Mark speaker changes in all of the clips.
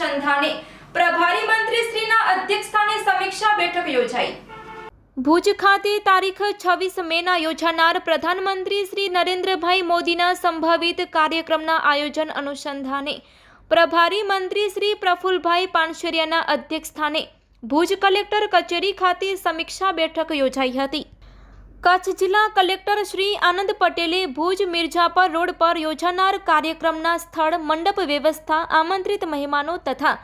Speaker 1: અનુસંધાને પ્રભારી મંત્રી અધ્યક્ષસ્થાને સમીક્ષા બેઠક યોજાઈ. ભુજ ખાતે તારીખ છવ્વીસ મેના યોજાનાર પ્રધાનમંત્રી શ્રી નરેન્દ્રભાઈ મોદીના સંભવિત કાર્યક્રમના આયોજન અનુસંધાને પ્રભારી મંત્રી શ્રી પ્રફુલભાઈ પાનશેરિયાના અધ્યક્ષસ્થાને ભુજ કલેક્ટર કચેરી ખાતે સમીક્ષા બેઠક યોજાઈ હતી. કચ્છ જિલ્લા કલેક્ટર શ્રી આનંદ પટેલે ભુજ મિર્જાપર રોડ પર યોજાનાર કાર્યક્રમના સ્થળ, મંડપ વ્યવસ્થા, આમંત્રિત મહેમાનો તથા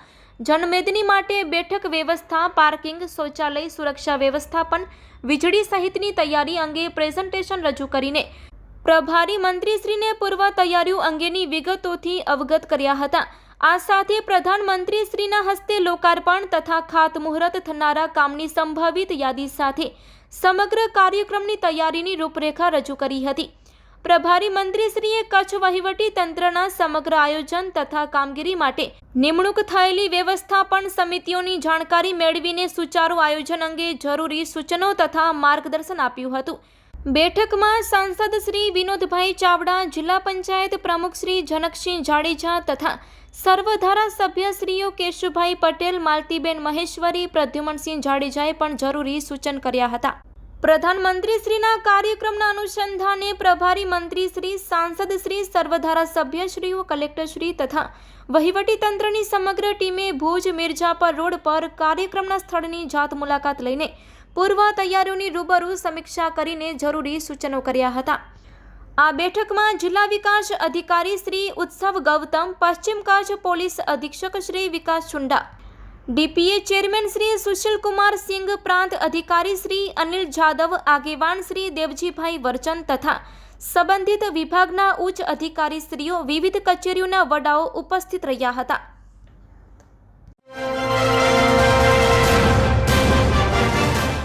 Speaker 1: જનમેદની માટે બેઠક વ્યવસ્થા, પાર્કિંગ, શૌચાલય સુરક્ષા વ્યવસ્થાપન, વીજળી સહિતની તૈયારી અંગે પ્રેઝન્ટેશન રજૂ કરીને પ્રભારી મંત્રીશ્રીને પૂર્વ તૈયારીઓ અંગેની વિગતોથી અવગત કર્યા હતા. આ સાથે પ્રધાનમંત્રીશ્રીના હસ્તે લોકાર્પણ તથા ખાતમુહૂર્ત થનારા કામની સંભવિત યાદી સાથે સમગ્ર કાર્યક્રમની તૈયારીની રૂપરેખા રજૂ કરી હતી. પ્રભારી મંત્રીશ્રીએ કચ્છ વહીવટી તંત્રના સમગ્ર આયોજન તથા કામગીરી માટે નિમણૂક થયેલી વ્યવસ્થાપન સમિતિઓની જાણકારી મેળવીને સુચારુ આયોજન અંગે જરૂરી સૂચનો તથા માર્ગદર્શન આપ્યું હતું. બેઠકમાં સાંસદ શ્રી વિનોદભાઈ ચાવડા, જિલ્લા પંચાયત પ્રમુખ શ્રી જનકસિંહ જાડેજા તથા સર્વ ધારાસભ્યશ્રીઓ કેશુભાઈ પટેલ, માલતીબેન મહેશ્વરી, પ્રદ્યુમનસિંહ જાડેજાએ પણ જરૂરી સૂચન કર્યા હતા. પ્રધાનમંત્રીશ્રીના કાર્યક્રમના અનુસંધાને પ્રભારી મંત્રી શ્રી, સાંસદ શ્રી સર્વધારા સભ્યશ્રીઓ કલેક્ટરશ્રી તથા વહીવટીતંત્રની સમગ્ર ટીમે ભુજ મિર્જાપર રોડ પર કાર્યક્રમના સ્થળની જાત મુલાકાત લઈને પૂર્વ તૈયારીઓની રૂબરૂ સમીક્ષા કરીને જરૂરી સૂચનો કર્યા હતા. આ બેઠકમાં જિલ્લા વિકાસ અધિકારી શ્રી ઉત્સવ ગૌતમ, પશ્ચિમ કચ્છ પોલીસ અધિક્ષક શ્રી વિકાસ ચુંડા, ડીપીએ ચેરમેન શ્રી સુશીલકુમાર સિંઘ, પ્રાંત અધિકારી શ્રી અનિલ જાદવ, આગેવાન શ્રી દેવજીભાઈ વર્ચન તથા સંબંધિત વિભાગના ઉચ્ચ અધિકારીશ્રીઓ વિવિધ કચેરીઓના વડાઓ ઉપસ્થિત રહ્યા હતા.